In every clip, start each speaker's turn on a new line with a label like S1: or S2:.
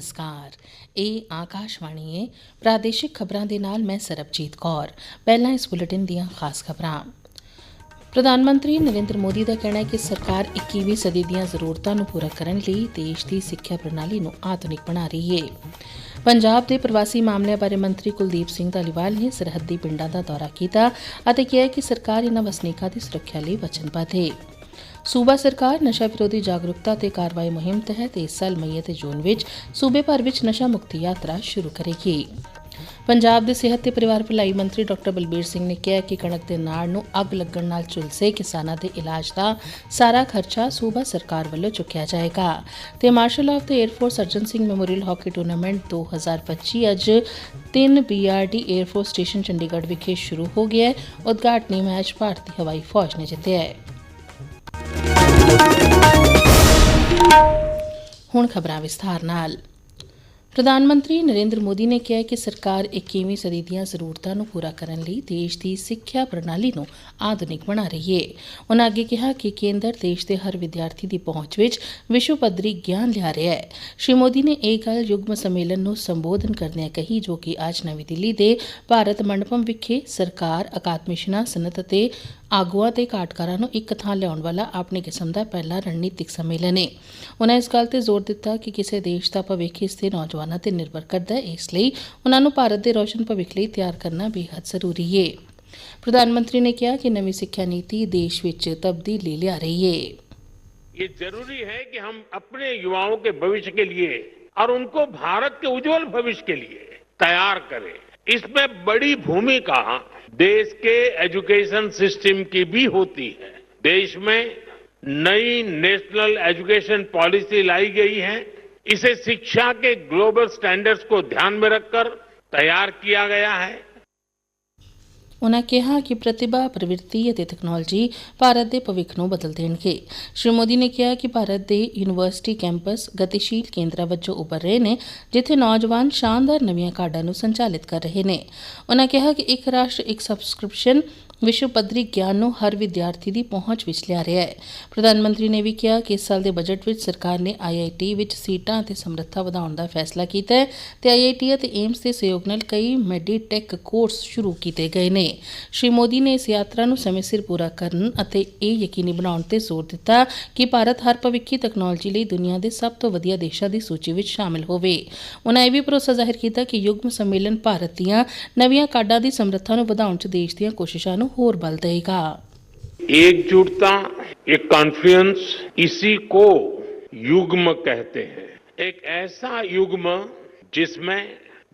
S1: ਨਮਸਕਾਰ। ਇਹ ਆਕਾਸ਼ਵਾਣੀ ਹੈ ਪ੍ਰਾਦੇਸ਼ਿਕ ਖਬਰਾਂ ਦੇ ਨਾਲ ਮੈਂ ਸਰਬਜੀਤ ਕੌਰ। ਪਹਿਲਾਂ ਇਸ ਬੁਲੇਟਿਨ ਦੀਆਂ ਖਾਸ ਖਬਰਾਂ। ਪ੍ਰਧਾਨ ਮੰਤਰੀ ਨਰਿੰਦਰ ਮੋਦੀ ਦਾ ਕਹਿਣਾ ਹੈ ਕਿ ਸਰਕਾਰ 21ਵੀਂ ਸਦੀ ਦੀਆਂ ਜ਼ਰੂਰਤਾਂ ਨੂੰ ਪੂਰਾ ਕਰਨ ਲਈ ਦੇਸ਼ ਦੀ ਸਿੱਖਿਆ ਪ੍ਰਣਾਲੀ ਨੂੰ ਆਧੁਨਿਕ ਬਣਾ ਰਹੀ ਹੈ ਪੰਜਾਬ ਦੇ ਪ੍ਰਵਾਸੀ ਮਾਮਲਿਆਂ ਬਾਰੇ ਮੰਤਰੀ ਕੁਲਦੀਪ ਸਿੰਘ ਧਾਲੀਵਾਲ ਨੇ ਸਰਹੱਦੀ ਪਿੰਡਾਂ ਦਾ ਦੌਰਾ ਕੀਤਾ ਅਤੇ ਕਿਹਾ ਕਿ ਸਰਕਾਰ ਇਨ੍ਹਾਂ ਵਸਨੀਕਾਂ ਦੀ ਸੁਰੱਖਿਆ ਲਈ ਵਚਨਬੱਧ ਹੈ ਸੂਬਾ ਸਰਕਾਰ ਨਸ਼ਾ ਵਿਰੋਧੀ ਜਾਗਰੂਕਤਾ ਤੇ ਕਾਰਵਾਈ ਮੁਹਿੰਮ ਤਹਿਤ ਇਸ ਸਾਲ ਮਈ ਅਤੇ ਜੂਨ ਵਿੱਚ ਸੂਬੇ ਭਰ ਵਿੱਚ ਨਸ਼ਾ ਮੁਕਤੀ ਯਾਤਰਾ ਸ਼ੁਰੂ ਕਰੇਗੀ। ਪੰਜਾਬ ਦੇ ਸਿਹਤ ਤੇ ਪਰਿਵਾਰ ਭਲਾਈ ਮੰਤਰੀ ਡਾਕਟਰ ਬਲਬੀਰ ਸਿੰਘ ਨੇ ਕਿਹਾ ਕਿ ਕਣਕ ਦੇ ਨਾੜ ਨੂੰ ਅੱਗ ਲੱਗਣ ਨਾਲ ਝੁਲਸੇ ਕਿਸਾਨਾਂ ਦੇ ਇਲਾਜ ਦਾ ਸਾਰਾ ਖਰਚਾ ਸੂਬਾ ਸਰਕਾਰ ਵੱਲੋਂ ਚੁੱਕਿਆ ਜਾਏਗਾ ਤੇ ਮਾਰਸ਼ਲ ਆਫ ਦ 에ਅਰ ਸਰਜਨ ਸਿੰਘ ਮੈਮੋਰੀਅਲ ਹਾਕੀ ਟੂਰਨਾਮੈਂਟ 2025 ਅੱਜ 3 BRD air force station Chandigarh ਵਿਖੇ ਸ਼ੁਰੂ ਹੋ ਗਿਆ ਹੈ। ਉਦਘਾਟਨੀ ਮੈਚ ਭਾਰਤੀ ਹਵਾਈ ਫੌਜ ਨੇ ਜਿੱਤਿਆ ਹੈ। ਹੁਣ ਖਬਰਾਂ ਵਿਸਥਾਰ ਨਾਲ। ਪ੍ਰਧਾਨ ਮੰਤਰੀ ਨਰਿੰਦਰ ਮੋਦੀ ਨੇ ਕਿਹਾ ਕਿ ਸਰਕਾਰ 21ਵੀਂ ਸਦੀ ਦੀਆਂ ਜ਼ਰੂਰਤਾਂ ਨੂੰ ਪੂਰਾ ਕਰਨ ਲਈ ਦੇਸ਼ ਦੀ ਸਿੱਖਿਆ ਪ੍ਰਣਾਲੀ ਨੂੰ ਆਧੁਨਿਕ ਬਣਾ ਰਹੀ ਹੈ ਉਨ੍ਹਾਂ ਅੱਗੇ ਕਿਹਾ ਕਿ ਕੇਂਦਰ ਦੇਸ਼ ਦੇ ਹਰ ਵਿਦਿਆਰਥੀ ਦੀ ਪਹੁੰਚ ਵਿੱਚ ਵਿਸ਼ਵ ਪੱਧਰੀ ਗਿਆਨ ਲਿਆ ਰਿਹਾ ਹੈ। ਸ਼੍ਰੀ ਮੋਦੀ ਨੇ ਇਹ ਗੱਲ ਯੁਗਮ ਸੰਮੇਲਨ ਨੂੰ ਸੰਬੋਧਨ ਕਰਦਿਆਂ ਕਹੀ, ਜੋ ਕਿ ਅੱਜ ਨਵੀਂ ਦਿੱਲੀ ਦੇ ਭਾਰਤ ਮੰਡਪਮ ਵਿਖੇ ਸਰਕਾਰ, ਅਕਾਦਮਿਸ਼ਨਾਂ, ਸਨਅਤ ਅਤੇ ਆਗੂਆਂ ਤੇ ਕਾਟਕਾਰਾਂ ਨੂੰ ਇੱਕ ਥਾਂ ਲਿਆਉਣ ਵਾਲਾ ਆਪਣੀ ਕਿਸਮ ਦਾ ਪਹਿਲਾ ਰਣਨੀਤਿਕ ਸੰਮੇਲਨ ਹੈ ਉਹਨਾਂ ਇਸ ਗੱਲ ਤੇ ਜ਼ੋਰ ਦਿੱਤਾ ਕਿ ਕਿਸੇ ਦੇਸ਼ ਦਾ ਭਵਿੱਖ ਇਸ ਦੇ ਨੌਜਵਾਨਾਂ ਤੇ ਨਿਰਭਰ ਕਰਦਾ ਹੈ ਇਸ ਲਈ ਉਹਨਾਂ ਨੂੰ ਭਾਰਤ ਦੇ ਰੋਸ਼ਨ ਭਵਿੱਖ ਲਈ ਤਿਆਰ ਕਰਨਾ ਬੇहद ਜ਼ਰੂਰੀ ਹੈ ਪ੍ਰਧਾਨ ਮੰਤਰੀ ਨੇ ਕਿਹਾ ਕਿ ਨਵੀਂ ਸਿੱਖਿਆ ਨੀਤੀ ਦੇਸ਼ ਵਿੱਚ ਤਬਦੀਲੀ ਲਿਆ ਰਹੀ ਹੈ
S2: ये ज़रूरी है कि हम अपने युवाओं के भविष्य के लिए और उनको भारत के उज्जवल भविष्य के लिए तैयार करें इसमें बड़ी भूमिका देश के एजुकेशन सिस्टम की भी होती है। देश में नई नेशनल एजुकेशन पॉलिसी लाई गई है। इसे शिक्षा के ग्लोबल स्टैंडर्ड्स को ध्यान में रखकर तैयार किया गया है।
S1: ਉਨ੍ਹਾਂ ਕਿਹਾ ਕਿ ਪ੍ਰਤਿਭਾ ਪ੍ਰਵਿਰਤੀ ਅਤੇ ਤਕਨਾਲੋਜੀ ਭਾਰਤ ਦੇ ਭਵਿੱਖ ਨੂੰ ਬਦਲ ਦੇਣਗੇ। ਸ਼੍ਰੀ ਮੋਦੀ ਨੇ ਕਿਹਾ ਕਿ ਭਾਰਤ ਦੇ ਯੂਨੀਵਰਸਿਟੀ ਕੈਂਪਸ ਗਤੀਸ਼ੀਲ ਕੇਂਦਰਾਂ ਵਜੋਂ ਉੱਭਰ ਰਹੇ ਨੇ, ਜਿੱਥੇ ਨੌਜਵਾਨ ਸ਼ਾਨਦਾਰ ਨਵੀਆਂ ਕਾਢਾਂ ਨੂੰ ਸੰਚਾਲਿਤ ਕਰ ਰਹੇ ਨੇ। ਉਨ੍ਹਾਂ ਕਿਹਾ ਕਿ ਇੱਕ ਰਾਸ਼ਟਰ, ਇੱਕ ਸਬਸਕ੍ਰਿਪਸ਼ਨ ਵਿਸ਼ਵ ਪੱਧਰੀ ਗਿਆਨ ਨੂੰ ਹਰ ਵਿਦਿਆਰਥੀ ਦੀ ਪਹੁੰਚ ਵਿੱਚ ਲਿਆ ਰਿਹਾ ਹੈ। ਪ੍ਰਧਾਨ ਮੰਤਰੀ ਨੇ ਵੀ ਕਿਹਾ ਕਿ ਇਸ ਸਾਲ ਦੇ ਬਜਟ ਵਿੱਚ ਸਰਕਾਰ ਨੇ ਆਈਆਈਟੀ ਵਿੱਚ ਸੀਟਾਂ ਅਤੇ ਸਮਰੱਥਾ ਵਧਾਉਣ ਦਾ ਫੈਸਲਾ ਕੀਤਾ ਹੈ ਤੇ ਆਈਆਈਟੀ ਅਤੇ ਏਮਸ ਦੇ ਸਹਿਯੋਗ ਨਾਲ ਕਈ ਮੈਡੀਟੈਕ ਕੋਰਸ ਸ਼ੁਰੂ ਕੀਤੇ ਗਏ ਨੇ। ਸ਼੍ਰੀ ਮੋਦੀ ਨੇ ਇਸ ਯਾਤਰਾ ਨੂੰ ਸਮੇਂ ਸਿਰ ਪੂਰਾ ਕਰਨ ਅਤੇ ਇਹ ਯਕੀਨੀ ਬਣਾਉਣ ਤੇ ਜ਼ੋਰ ਦਿੱਤਾ ਕਿ ਭਾਰਤ ਹਰ ਭਵਿੱਖੀ ਤਕਨਾਲੋਜੀ ਲਈ ਦੁਨੀਆ ਦੇ ਸਭ ਤੋਂ ਵਧੀਆ ਦੇਸ਼ਾਂ ਦੀ ਸੂਚੀ ਵਿੱਚ ਸ਼ਾਮਲ ਹੋਵੇ। ਉਨ੍ਹਾਂ ਇਹ ਵੀ ਭਰੋਸਾ ਜ਼ਾਹਿਰ ਕੀਤਾ ਕਿ ਯੁਗਮ ਸੰਮੇਲਨ ਭਾਰਤ ਦੀਆਂ ਨਵੀਆਂ ਕਾਢਾਂ ਦੀ ਸਮਰੱਥਾ ਨੂੰ ਵਧਾਉਣ 'ਚ ਦੇਸ਼ ਦੀਆਂ ਕੋਸ਼ਿਸ਼ਾਂ ਨੂੰ ਹੋਰ ਬਲ ਦੇਗਾ
S2: एकजुटता ये कॉन्फ्लुएंस इसी को युग्म कहते हैं एक ऐसा युग्म जिसमें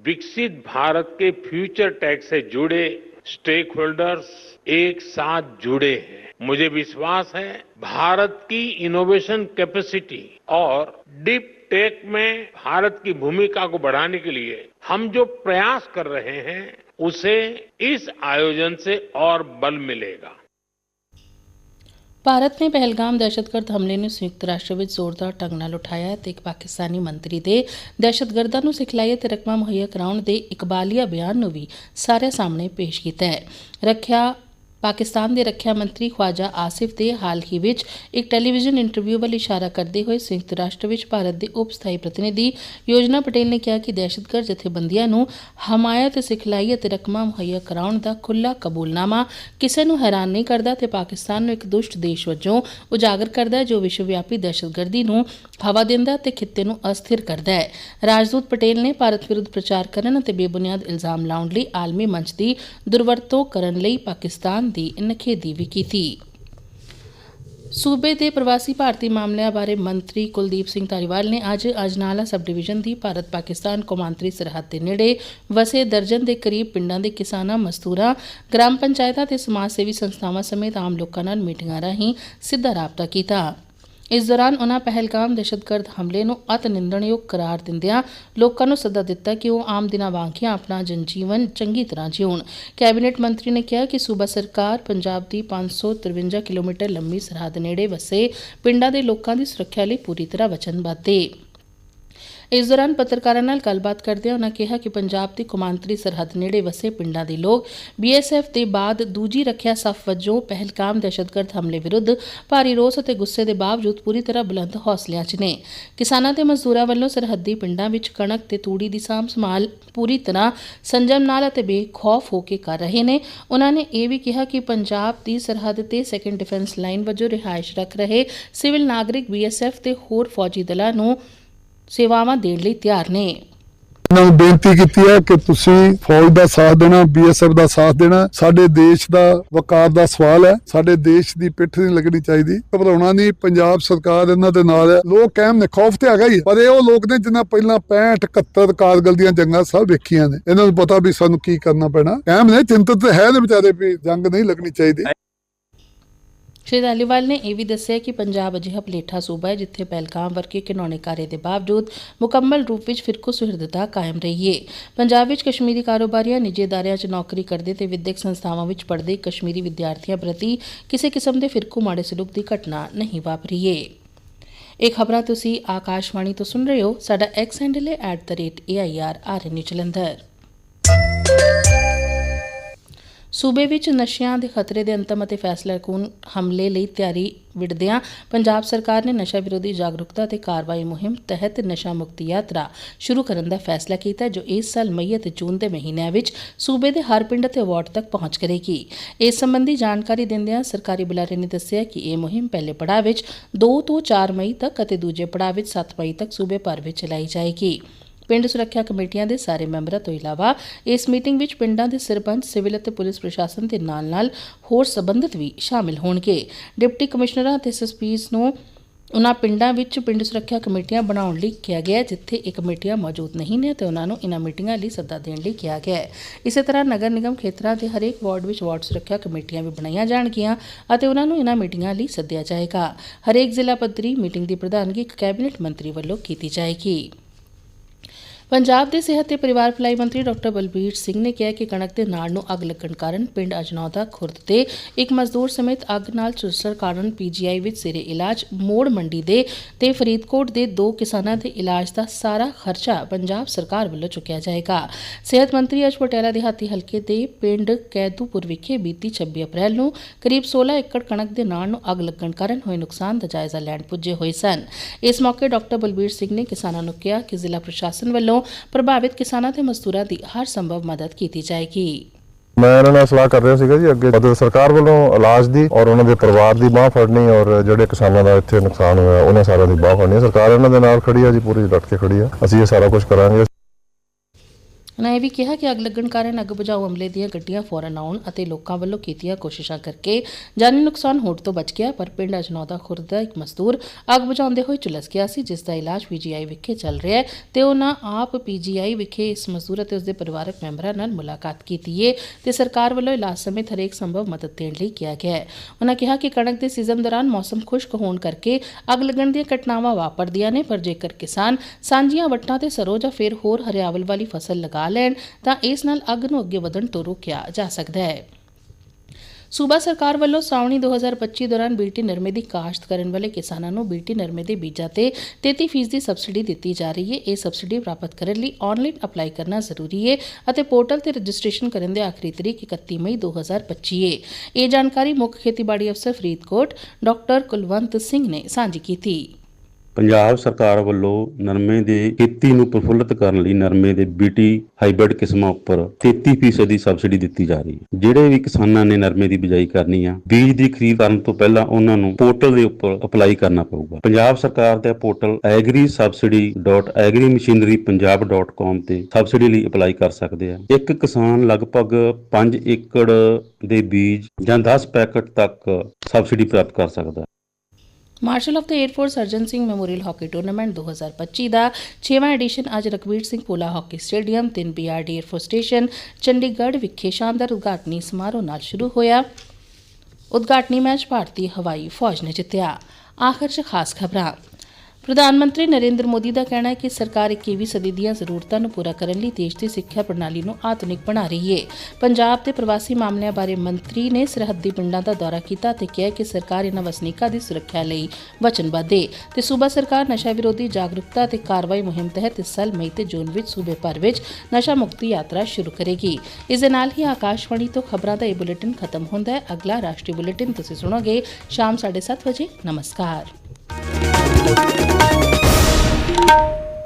S2: विकसित भारत के फ्यूचर टेक से जुड़े स्टेक होल्डर्स एक साथ जुड़े हैं मुझे विश्वास है भारत की इनोवेशन कैपेसिटी और डीप टेक में भारत की भूमिका को बढ़ाने के लिए हम जो प्रयास कर रहे हैं उसे इस आयोजन से और बल मिलेगा
S1: ਭਾਰਤ ਨੇ ਪਹਿਲਗਾਮ ਦਹਿਸ਼ਤਗਰਦ ਹਮਲੇ ਨੂੰ ਸੰਯੁਕਤ ਰਾਸ਼ਟਰ ਵਿੱਚ ਜ਼ੋਰਦਾਰ ਢੰਗ ਨਾਲ ਉਠਾਇਆ ਹੈ ਤੇ ਇੱਕ ਪਾਕਿਸਤਾਨੀ ਮੰਤਰੀ ਦੇ ਦਹਿਸ਼ਤਗਰਦਾਂ ਨੂੰ ਸਿਖਲਾਈ ਅਤੇ ਰਕਮਾਂ ਮੁਹੱਈਆ ਕਰਾਉਣ ਦੇ ਇਕਬਾਲੀਆ ਬਿਆਨ ਨੂੰ ਵੀ ਸਾਰੇ ਸਾਹਮਣੇ ਪੇਸ਼ ਕੀਤਾ ਹੈ ਰੱਖਿਆ ਪਾਕਿਸਤਾਨ ਦੇ ਰੱਖਿਆ ਮੰਤਰੀ ਖਵਾਜਾ ਆਸਿਫ ਦੇ ਹਾਲ ਹੀ ਵਿੱਚ ਇੱਕ ਟੈਲੀਵਿਜ਼ਨ ਇੰਟਰਵਿਊ ਵੱਲ ਇਸ਼ਾਰਾ ਕਰਦੇ ਹੋਏ ਸੰਯੁਕਤ ਰਾਸ਼ਟਰ ਵਿੱਚ ਭਾਰਤ ਦੇ ਉਪ ਸਥਾਈ ਪ੍ਰਤੀਨਿਧੀ ਯੋਜਨਾ ਪਟੇਲ ਨੇ ਕਿਹਾ ਕਿ ਦਹਿਸ਼ਤਗਰਦ ਜਥੇਬੰਦੀਆਂ ਨੂੰ ਹਮਾਇਤ, ਸਿਖਲਾਈ ਅਤੇ ਰਕਮਾਂ ਮੁਹੱਈਆ ਕਰਾਉਣ ਦਾ ਖੁੱਲਾ ਕਬੂਲਨਾਮਾ ਕਿਸੇ ਨੂੰ ਹੈਰਾਨ ਨਹੀਂ ਕਰਦਾ ਤੇ ਪਾਕਿਸਤਾਨ ਨੂੰ ਇੱਕ ਦੁਸ਼ਟ ਦੇਸ਼ ਵਜੋਂ ਉਜਾਗਰ ਕਰਦਾ ਹੈ, ਜੋ ਵਿਸ਼ਵਵਿਆਪੀ ਦਹਿਸ਼ਤਗਰਦੀ ਨੂੰ ਹਵਾ ਦਿੰਦਾ ਤੇ ਖਿੱਤੇ ਨੂੰ ਅਸਥਿਰ ਕਰਦਾ ਹੈ। ਰਾਜਦੂਤ ਪਟੇਲ ਨੇ ਭਾਰਤ ਵਿਰੁੱਧ ਪ੍ਰਚਾਰ ਕਰਨ ਅਤੇ ਬੇਬੁਨਿਆਦ ਇਲਜ਼ਾਮ ਲਾਉਣ ਲਈ ਆਲਮੀ ਮੰਚ ਦੀ ਦੁਰਵਰਤੋਂ ਕਰਨ ਲਈ ਪਾਕਿਸਤਾਨ ਦੀ ਨਖੇਦੀ ਵੀ ਕੀਤੀ। ਸੂਬੇ ਦੇ ਪ੍ਰਵਾਸੀ ਭਾਰਤੀ ਮਾਮਲਿਆਂ ਬਾਰੇ ਮੰਤਰੀ ਕੁਲਦੀਪ ਸਿੰਘ ਧਾਰੀਵਾਲ ਨੇ ਅੱਜ ਅਜਨਾਲਾ ਸਬ ਡਿਵੀਜ਼ਨ ਦੀ ਭਾਰਤ ਪਾਕਿਸਤਾਨ ਕੌਮਾਂਤਰੀ ਸਰਹੱਦ ਦੇ ਨੇੜੇ ਵਸੇ ਦਰਜਨ ਦੇ ਕਰੀਬ ਪਿੰਡਾਂ ਦੇ ਕਿਸਾਨਾਂ, ਮਜ਼ਦੂਰਾਂ, ਗ੍ਰਾਮ ਪੰਚਾਇਤਾਂ ਤੇ ਸਮਾਜ ਸੇਵੀ ਸੰਸਥਾਵਾਂ ਸਮੇਤ ਆਮ ਲੋਕਾਂ ਨਾਲ ਮੀਟਿੰਗਾਂ ਰਾਹੀਂ ਸਿੱਧਾ ਰਾਬਤਾ ਕੀਤਾ। ਇਸ ਦੌਰਾਨ ਉਨ੍ਹਾਂ ਪਹਿਲਗਾਮ ਦਹਿਸ਼ਤਗਰਦ ਹਮਲੇ ਨੂੰ ਅਤ ਨਿੰਦਣਯੋਗ ਕਰਾਰ ਦਿੰਦਿਆਂ ਲੋਕਾਂ ਨੂੰ ਸੱਦਾ ਦਿੱਤਾ ਕਿ ਉਹ ਆਮ ਦਿਨਾਂ ਵਾਂਗਿਆਂ ਆਪਣਾ ਜਨਜੀਵਨ ਚੰਗੀ ਤਰ੍ਹਾਂ ਜਿਉਣ ਕੈਬਨਿਟ ਮੰਤਰੀ ਨੇ ਕਿਹਾ ਕਿ ਸੂਬਾ ਸਰਕਾਰ ਪੰਜਾਬ ਦੀ 553 ਕਿਲੋਮੀਟਰ ਲੰਮੀ ਸਰਹੱਦ ਨੇੜੇ ਵਸੇ ਪਿੰਡਾਂ ਦੇ ਲੋਕਾਂ ਦੀ ਸੁਰੱਖਿਆ ਲਈ ਪੂਰੀ ਤਰ੍ਹਾਂ ਵਚਨਬੱਧ ਹੈ ਇਸ ਦੌਰਾਨ ਪੱਤਰਕਾਰਾਂ ਨਾਲ ਗੱਲਬਾਤ ਕਰਦਿਆਂ ਉਨ੍ਹਾਂ ਕਿਹਾ ਕਿ ਪੰਜਾਬ ਦੀ ਕੌਮਾਂਤਰੀ ਸਰਹੱਦ ਨੇੜੇ ਵਸੇ ਪਿੰਡਾਂ ਦੇ ਲੋਕ ਬੀਐਸਐਫ ਦੇ ਬਾਅਦ ਦੂਜੀ ਰੱਖਿਆ ਸਫ ਵਜੋਂ ਪਹਿਲਕਾਮ ਦਹਿਸ਼ਤਗਰਦ ਹਮਲੇ ਵਿਰੁੱਧ ਭਾਰੀ ਰੋਸ ਅਤੇ ਗੁੱਸੇ ਦੇ ਬਾਵਜੂਦ ਪੂਰੀ ਤਰ੍ਹਾਂ ਬੁਲੰਦ ਹੌਸਲਿਆਂ 'ਚ ਨੇ। ਕਿਸਾਨਾਂ ਤੇ ਮਜ਼ਦੂਰਾਂ ਵੱਲੋਂ ਸਰਹੱਦੀ ਪਿੰਡਾਂ ਵਿੱਚ ਕਣਕ ਤੇ ਤੂੜੀ ਦੀ ਸਾਂਭ ਸੰਭਾਲ ਪੂਰੀ ਤਰ੍ਹਾਂ ਸੰਜਮ ਨਾਲ ਅਤੇ ਬੇਖੌਫ ਹੋ ਕੇ ਕਰ ਰਹੇ ਨੇ। ਉਹਨਾਂ ਨੇ ਇਹ ਵੀ ਕਿਹਾ ਕਿ ਪੰਜਾਬ ਦੀ ਸਰਹੱਦ ਤੇ ਸੈਕੰਡ ਡਿਫੈਂਸ ਲਾਈਨ ਵਜੋਂ ਰਿਹਾਇਸ਼ ਰੱਖ ਰਹੇ ਸਿਵਲ ਨਾਗਰਿਕ ਬੀਐਸਐਫ ਤੇ ਹੋਰ ਫੌਜੀ ਦਲਾਂ ਨੂੰ ਸੇਵਾਵਾਂ ਦੇਣ ਲਈ ਤਿਆਰ ਨੇ।
S3: ਇਹਨਾਂ ਨੂੰ ਬੇਨਤੀ ਕੀਤੀ ਹੈ ਕਿ ਤੁਸੀਂ ਫੌਜ ਦਾ ਸਾਥ ਦੇਣਾ, ਬੀਐਸਐਫ ਦਾ ਸਾਥ ਦੇਣਾ, ਸਾਡੇ ਦੇਸ਼ ਦਾ ਵਕਾਰ ਦਾ ਸਵਾਲ ਹੈ। ਸਾਡੇ ਦੇਸ਼ ਦੀ ਪਿੱਠ ਨਹੀਂ ਲੱਗਣੀ ਚਾਹੀਦੀ। ਘਬਰਾਉਣਾ ਨਹੀਂ, ਪੰਜਾਬ ਸਰਕਾਰ ਇਹਨਾਂ ਦੇ ਨਾਲ ਹੈ। ਲੋਕ ਕਹਿਮ ਨੇ, ਖੌਫ ਤੇ ਹੈਗਾ ਹੀ ਹੈ। ਪਰ ਇਹ ਉਹ ਲੋਕ ਨੇ ਜਿਨ੍ਹਾਂ ਪਹਿਲਾਂ 65 71 ਕਾਰਗਲ ਦੀਆਂ ਜੰਗਾਂ ਸਭ ਵੇਖੀਆਂ ਨੇ। ਇਹਨਾਂ ਨੂੰ ਪਤਾ ਵੀ ਸਾਨੂੰ ਕੀ ਕਰਨਾ ਪੈਣਾ। ਕਹਿਮ ਨੇ, ਚਿੰਤਤ ਤੇ ਹੈ ਨੇ ਵਿਚਾਰੇ ਵੀ ਜੰਗ ਨਹੀਂ ਲੱਗਣੀ ਚਾਹੀਦੀ।
S1: ਸ਼੍ਰੀ ਧਾਲੀਵਾਲ ਨੇ ਇਹ ਵੀ ਦੱਸਿਆ ਕਿ ਪੰਜਾਬ ਅਜਿਹਾ ਪਲੇਠਾ ਸੂਬਾ ਹੈ ਜਿੱਥੇ ਪਹਿਲਗਾਮ ਵਰਗੇ ਘਿਨੌਣੇ ਕਾਰੇ ਦੇ ਬਾਵਜੂਦ ਮੁਕੰਮਲ ਰੂਪ ਵਿੱਚ ਫਿਰਕੂ ਸੁਹਿਰਦਤਾ ਕਾਇਮ ਰਹੀ ਹੈ ਪੰਜਾਬ ਵਿੱਚ ਕਸ਼ਮੀਰੀ ਕਾਰੋਬਾਰੀਆਂ ਨਿੱਜੀ ਅਦਾਰਿਆਂ 'ਚ ਨੌਕਰੀ ਕਰਦੇ ਤੇ ਵਿਦਿਅਕ ਸੰਸਥਾਵਾਂ ਵਿੱਚ ਪੜ੍ਹਦੇ ਕਸ਼ਮੀਰੀ ਵਿਦਿਆਰਥੀਆਂ ਪ੍ਰਤੀ ਕਿਸੇ ਕਿਸਮ ਦੇ ਫਿਰਕੂ ਮਾੜੇ ਸਲੂਕ ਦੀ ਘਟਨਾ ਨਹੀਂ ਵਾਪਰੀ ਹੈ ਇਹ ਖਬਰਾਂ ਤੁਸੀਂ ਆਕਾਸ਼ਵਾਣੀ ਤੋਂ ਸੁਣ ਰਹੇ ਹੋ। ਸਾਡਾ ਐਕਸ ਹੈਂਡਲ ਹੈ @air ਸੂਬੇ ਵਿੱਚ ਨਸ਼ਿਆਂ ਦੇ ਖਤਰੇ ਦੇ ਅੰਤਮ ਅਤੇ ਫੈਸਲਾਕੁਨ ਹਮਲੇ ਲਈ ਤਿਆਰੀ ਵਿੜਦਿਆਂ ਪੰਜਾਬ ਸਰਕਾਰ ਨੇ ਨਸ਼ਾ ਵਿਰੋਧੀ ਜਾਗਰੂਕਤਾ ਤੇ ਕਾਰਵਾਈ ਮੁਹਿੰਮ ਤਹਿਤ ਨਸ਼ਾ ਮੁਕਤੀ ਯਾਤਰਾ ਸ਼ੁਰੂ ਕਰਨ ਦਾ ਫੈਸਲਾ ਕੀਤਾ, ਜੋ ਇਸ ਸਾਲ ਮਈ ਅਤੇ ਜੂਨ ਦੇ ਮਹੀਨਿਆਂ ਵਿੱਚ ਸੂਬੇ ਦੇ ਹਰ ਪਿੰਡ ਅਤੇ ਵਾਰਡ ਤੱਕ ਪਹੁੰਚ ਕਰੇਗੀ। ਇਸ ਸੰਬੰਧੀ ਜਾਣਕਾਰੀ ਦਿੰਦਿਆਂ ਸਰਕਾਰੀ ਬੁਲਾਰੇ ਨੇ ਦੱਸਿਆ ਕਿ ਇਹ ਮੁਹਿੰਮ ਪਹਿਲੇ ਪੜਾਅ ਵਿੱਚ 2 ਤੋਂ 4 ਮਈ ਤੱਕ ਅਤੇ ਦੂਜੇ ਪੜਾਅ ਵਿੱਚ 7 ਮਈ ਤੱਕ ਸੂਬੇ ਭਰ ਵਿੱਚ ਚਲਾਈ ਜਾਏਗੀ। ਪਿੰਡ ਸੁਰੱਖਿਆ ਕਮੇਟੀਆਂ ਦੇ ਸਾਰੇ ਮੈਂਬਰਾਂ ਤੋਂ ਇਲਾਵਾ ਇਸ ਮੀਟਿੰਗ ਵਿੱਚ ਪਿੰਡਾਂ ਦੇ ਸਰਪੰਚ, ਸਿਵਲ ਅਤੇ ਪੁਲਿਸ ਪ੍ਰਸ਼ਾਸਨ ਦੇ ਨਾਲ-ਨਾਲ ਹੋਰ ਸਬੰਧਤ ਵੀ ਸ਼ਾਮਿਲ ਹੋਣਗੇ। ਡਿਪਟੀ ਕਮਿਸ਼ਨਰਾਂ ਅਤੇ ਐਸਐਸਪੀਸ ਨੂੰ ਉਹਨਾਂ ਪਿੰਡਾਂ ਵਿੱਚ ਪਿੰਡ ਸੁਰੱਖਿਆ ਕਮੇਟੀਆਂ ਬਣਾਉਣ ਲਈ ਕਿਹਾ ਗਿਆ ਜਿੱਥੇ ਇਹ ਕਮੇਟੀਆਂ ਮੌਜੂਦ ਨਹੀਂ ਨੇ ਤੇ ਉਹਨਾਂ ਨੂੰ ਇਨ੍ਹਾਂ ਮੀਟਿੰਗਾਂ ਲਈ ਸੱਦਾ ਦੇਣ ਲਈ ਕਿਹਾ ਗਿਆ ਹੈ। ਇਸੇ ਤਰ੍ਹਾਂ ਨਗਰ ਨਿਗਮ ਖੇਤਰਾਂ ਦੇ ਹਰੇਕ ਵਾਰਡ ਵਿੱਚ ਵਾਰਡ ਸੁਰੱਖਿਆ ਕਮੇਟੀਆਂ ਵੀ ਬਣਾਈਆਂ ਜਾਣਗੀਆਂ ਅਤੇ ਉਹਨਾਂ ਨੂੰ ਇਨ੍ਹਾਂ ਮੀਟਿੰਗਾਂ ਲਈ ਸੱਦਿਆ ਜਾਏਗਾ। ਹਰੇਕ ਜ਼ਿਲ੍ਹਾ ਪੱਧਰੀ ਮੀਟਿੰਗ ਦੀ ਪ੍ਰਧਾਨਗੀ ਇੱਕ ਕੈਬਨਿਟ ਮੰਤਰੀ ਵੱਲੋਂ ਕੀਤੀ ਜਾਏਗੀ। ਪੰਜਾਬ ਦੇ ਸਿਹਤ ਤੇ ਪਰਿਵਾਰ ਭਲਾਈ ਮੰਤਰੀ ਡਾਕਟਰ ਬਲਬੀਰ ਸਿੰਘ ਨੇ ਕਿਹਾ ਕਿ ਕਣਕ ਦੇ ਨਾੜ ਨੂੰ ਅੱਗ ਲੱਗਣ ਕਾਰਨ ਪਿੰਡ ਅਜਨੌਦਾ ਖੁਰਦ ਤੇ ਇੱਕ ਮਜ਼ਦੂਰ ਸਮੇਤ ਅੱਗ ਨਾਲ ਝੁਲਸਣ ਕਾਰਨ ਪੀਜੀਆਈ ਵਿੱਚ ਸਿਰੇ ਇਲਾਜ, ਮੋੜ ਮੰਡੀ ਦੇ ਤੇ ਫਰੀਦਕੋਟ ਦੇ ਦੋ ਕਿਸਾਨਾਂ ਦੇ ਇਲਾਜ ਦਾ ਸਾਰਾ ਖਰਚਾ ਪੰਜਾਬ ਸਰਕਾਰ ਵੱਲੋਂ ਚੁੱਕਿਆ ਜਾਏਗਾ। ਸਿਹਤ ਮੰਤਰੀ ਅੱਜ ਪਟਿਆਲਾ ਦਿਹਾਤੀ ਹਲਕੇ ਦੇ ਪਿੰਡ ਕੈਦੂਪੁਰ ਵਿਖੇ ਬੀਤੀ 26 ਅਪ੍ਰੈਲ ਨੂੰ ਕਰੀਬ 16 ਏਕੜ ਕਣਕ ਦੇ ਨਾੜ ਨੂੰ ਅੱਗ ਲੱਗਣ ਕਾਰਨ ਹੋਏ ਨੁਕਸਾਨ ਦਾ ਜਾਇਜ਼ਾ ਲੈਣ ਪੁੱਜੇ ਹੋਏ ਸਨ। ਇਸ ਮੌਕੇ ਡਾਕਟਰ ਬਲਬੀਰ ਸਿੰਘ ਨੇ ਕਿਸਾਨਾਂ ਨੂੰ ਕਿਹਾ ਕਿ ਜ਼ਿਲ੍ਹਾ ਪ੍ਰਸ਼ਾਸਨ ਵੱਲੋਂ ਪ੍ਰਭਾਵਿਤ ਕਿਸਾਨਾਂ ਤੇ ਮਜ਼ਦੂਰਾਂ ਦੀ ਹਰ ਸੰਭਵ ਮਦਦ ਕੀਤੀ ਜਾਏਗੀ।
S4: ਮੈਂ ਇਹਨਾਂ ਨਾਲ ਸਲਾਹ ਕਰ ਰਿਹਾ ਸੀਗਾ ਜੀ ਅੱਗੇ। ਮਦਦ ਸਰਕਾਰ ਵੱਲੋਂ ਇਲਾਜ ਦੀ ਔਰ ਉਹਨਾਂ ਦੇ ਪਰਿਵਾਰ ਦੀ ਬਾਹ ਫੜਨੀ ਔਰ ਜਿਹੜੇ ਕਿਸਾਨਾਂ ਦਾ ਇੱਥੇ ਨੁਕਸਾਨ ਹੋਇਆ, ਉਹਨਾਂ ਸਾਰਿਆਂ ਦੀ ਬਾਹ ਫੜਨੀ ਸਰਕਾਰ ਇਹਨਾਂ ਦੇ ਨਾਲ ਖੜੀ ਹੈ ਜੀ, ਪੂਰੀ ਡਟ ਕੇ ਖੜੀ ਆ ਅਸੀਂ ਇਹ ਸਾਰਾ ਕੁਝ ਕਰਾਂਗੇ।
S1: ਉਨ੍ਹਾਂ ਇਹ ਵੀ ਕਿਹਾ ਕਿ ਅੱਗ ਲੱਗਣ ਕਾਰਨ ਅੱਗ ਬੁਝਾਊ ਅਮਲੇ ਦੀਆਂ ਗੱਡੀਆਂ ਫੌਰਨ ਆਉਣ ਅਤੇ ਲੋਕਾਂ ਵੱਲੋਂ ਕੀਤੀਆਂ ਕੋਸ਼ਿਸ਼ਾਂ ਕਰਕੇ ਜਾਨੀ ਨੁਕਸਾਨ ਹੋਣ ਤੋਂ ਬਚ ਗਿਆ, ਪਰ ਪਿੰਡ ਅਜਨੌਦਾ ਖੁਰਦ ਦਾ ਇੱਕ ਮਜ਼ਦੂਰ ਅੱਗ ਬੁਝਾਉਂਦੇ ਹੋਏ ਝੁਲਸ ਗਿਆ ਸੀ ਜਿਸ ਦਾ ਇਲਾਜ ਪੀਜੀਆਈ ਵਿਖੇ ਚੱਲ ਰਿਹਾ ਹੈ ਤੇ ਉਹਨਾਂ ਆਪ ਪੀਜੀਆਈ ਵਿਖੇ ਇਸ ਮਜ਼ਦੂਰ ਅਤੇ ਉਸਦੇ ਪਰਿਵਾਰਕ ਮੈਂਬਰਾਂ ਨਾਲ ਮੁਲਾਕਾਤ ਕੀਤੀ ਹੈ ਤੇ ਸਰਕਾਰ ਵੱਲੋਂ ਇਲਾਜ ਸਮੇਤ ਹਰੇਕ ਸੰਭਵ ਮਦਦ ਦੇਣ ਲਈ ਕਿਹਾ ਗਿਆ ਹੈ। ਉਹਨਾਂ ਕਿਹਾ ਕਿ ਕਣਕ ਦੇ ਸੀਜ਼ਨ ਦੌਰਾਨ ਮੌਸਮ ਖੁਸ਼ਕ ਹੋਣ ਕਰਕੇ ਅੱਗ ਲੱਗਣ ਦੀਆਂ ਘਟਨਾਵਾਂ ਵਾਪਰਦੀਆਂ ਨੇ, ਪਰ ਜੇਕਰ ਕਿਸਾਨ ਸਾਂਝੀਆਂ ਵੱਟਾਂ ਤੇ ਸਰੋਂ ਜਾਂ ਫਿਰ ਹੋਰ ਹਰਿਆਵਲ ਵਾਲੀ ਫਸਲ ਲਗਾ ਲੈਣ ਤਾਂ ਇਸ ਨਾਲ ਅੱਗ ਨੂੰ ਅੱਗੇ ਵਧਣ ਤੋਂ ਰੋਕਿਆ ਜਾ ਸਕਦਾ ਹੈ। ਸੂਬਾ ਸਰਕਾਰ ਵੱਲੋਂ ਸਾਉਣੀ 2025 ਦੌਰਾਨ ਬੀਟੀ ਨਰਮੇ ਦੀ ਕਾਸ਼ਤ ਕਰਨ ਵਾਲੇ ਕਿਸਾਨਾਂ ਨੂੰ ਬੀਟੀ ਨਰਮੇ ਦੇ ਬੀਜਾਂ ਤੇ 33% ਦੀ ਸਬਸਿਡੀ ਦਿੱਤੀ ਜਾ ਰਹੀ ਹੈ। ਇਹ ਸਬਸਿਡੀ ਪ੍ਰਾਪਤ ਕਰਨ ਲਈ ਆਨਲਾਈਨ ਅਪਲਾਈ ਕਰਨਾ ਜ਼ਰੂਰੀ ਹੈ ਅਤੇ ਪੋਰਟਲ ਤੇ ਰਜਿਸਟ੍ਰੇਸ਼ਨ ਕਰਨ ਦੇ ਆਖਰੀ ਤਰੀਕ 31 ਮਈ 2025 ਹੈ। ਇਹ ਜਾਣਕਾਰੀ ਮੁੱਖ ਖੇਤੀਬਾੜੀ ਅਫਸਰ ਫਰੀਦਕੋਟ ਡਾਕਟਰ ਕੁਲਵੰਤ ਸਿੰਘ ਨੇ ਸਾਂਝੀ ਕੀਤੀ।
S5: ਪੰਜਾਬ ਸਰਕਾਰ ਵੱਲੋਂ ਨਰਮੇ ਦੇ ਖੇਤੀ ਨੂੰ ਪ੍ਰਫੁੱਲਤ ਕਰਨ ਲਈ ਨਰਮੇ ਦੇ ਬੀਟੀ ਹਾਈਬ੍ਰਿਡ ਕਿਸਮਾਂ ਉੱਪਰ 33% ਦੀ ਸਬਸਿਡੀ ਦਿੱਤੀ ਜਾ ਰਹੀ ਹੈ। ਜਿਹੜੇ ਵੀ ਕਿਸਾਨਾਂ ਨੇ ਨਰਮੇ ਦੀ ਬਿਜਾਈ ਕਰਨੀ ਆ, ਬੀਜ ਦੀ ਖਰੀਦ ਕਰਨ ਤੋਂ ਪਹਿਲਾਂ ਉਹਨਾਂ ਨੂੰ ਪੋਰਟਲ ਦੇ ਉੱਪਰ ਅਪਲਾਈ ਕਰਨਾ ਪਊਗਾ। ਪੰਜਾਬ ਸਰਕਾਰ ਦਾ ਪੋਰਟਲ agrisubsidy.agrimachinerypunjab.com ਤੇ ਸਬਸਿਡੀ ਲਈ ਅਪਲਾਈ ਕਰ ਸਕਦੇ ਆ। ਇੱਕ ਕਿਸਾਨ ਲਗਭਗ 5 ਏਕੜ ਦੇ ਬੀਜ ਜਾਂ 10 ਪੈਕੇਟ ਤੱਕ ਸਬਸਿਡੀ ਪ੍ਰਾਪਤ ਕਰ ਸਕਦਾ
S1: marshal of the air force Arjan Singh memorial hockey tournament 2025 ਦਾ 6ਵਾਂ ਐਡੀਸ਼ਨ ਅੱਜ Raghbir Singh Bhola hockey stadium 3 BRD air force station, Chandigarh ਵਿਖੇ ਸ਼ਾਨਦਾਰ ਉਦਘਾਟਨੀ ਸਮਾਰੋਹ ਨਾਲ ਸ਼ੁਰੂ ਹੋਇਆ। ਉਦਘਾਟਨੀ ਮੈਚ ਭਾਰਤੀ ਹਵਾਈ ਫੌਜ ਨੇ ਜਿੱਤਿਆ। ਆਖਰ 'ਚ ਖਾਸ ਖਬਰਾਂ। ਪ੍ਰਧਾਨ ਮੰਤਰੀ ਨਰਿੰਦਰ ਮੋਦੀ ਦਾ ਕਹਿਣਾ ਹੈ ਕਿ ਸਰਕਾਰ 21ਵੀਂ ਸਦੀ ਦੀਆਂ ਜ਼ਰੂਰਤਾਂ ਨੂੰ ਪੂਰਾ ਕਰਨ ਲਈ ਦੇਸ਼ ਦੀ ਸਿੱਖਿਆ ਪ੍ਰਣਾਲੀ ਨੂੰ ਆਧੁਨਿਕ ਬਣਾ ਰਹੀ ਹੈ। ਪੰਜਾਬ ਦੇ ਪ੍ਰਵਾਸੀ ਮਾਮਲਿਆਂ ਬਾਰੇ ਮੰਤਰੀ ਨੇ ਸਰਹੱਦੀ ਪਿੰਡਾਂ ਦਾ ਦੌਰਾ ਕੀਤਾ ਤੇ ਕਿਹਾ ਕਿ ਸਰਕਾਰ ਇਹਨਾਂ ਵਸਨੀਕਾਂ ਦੀ ਸੁਰੱਖਿਆ ਲਈ ਵਚਨਬੱਧ ਹੈ ਤੇ ਸੂਬਾ ਸਰਕਾਰ ਨਸ਼ਾ ਵਿਰੋਧੀ ਜਾਗਰੂਕਤਾ ਤੇ ਕਾਰਵਾਈ ਮੁਹਿੰਮ ਤਹਿਤ ਇਸ ਸਾਲ ਮਈ ਤੇ ਜੂਨ ਵਿੱਚ ਸੂਬੇ ਭਰ ਵਿੱਚ ਨਸ਼ਾ ਮੁਕਤੀ ਯਾਤਰਾ ਸ਼ੁਰੂ ਕਰੇਗੀ। ਇਸ ਦੇ ਨਾਲ ਹੀ ਆਕਾਸ਼ਵਾਣੀ ਤੋਂ ਖਬਰਾਂ ਦਾ ਇਹ ਬੁਲੇਟਿਨ ਖਤਮ ਹੁੰਦਾ ਹੈ। ਅਗਲਾ ਰਾਸ਼ਟਰੀ ਬੁਲੇਟਿਨ ਤੁਸੀਂ ਸੁਣੋਗੇ ਸ਼ਾਮ 7:30 ਵਜੇ। ਨਮਸਕਾਰ। Thank you.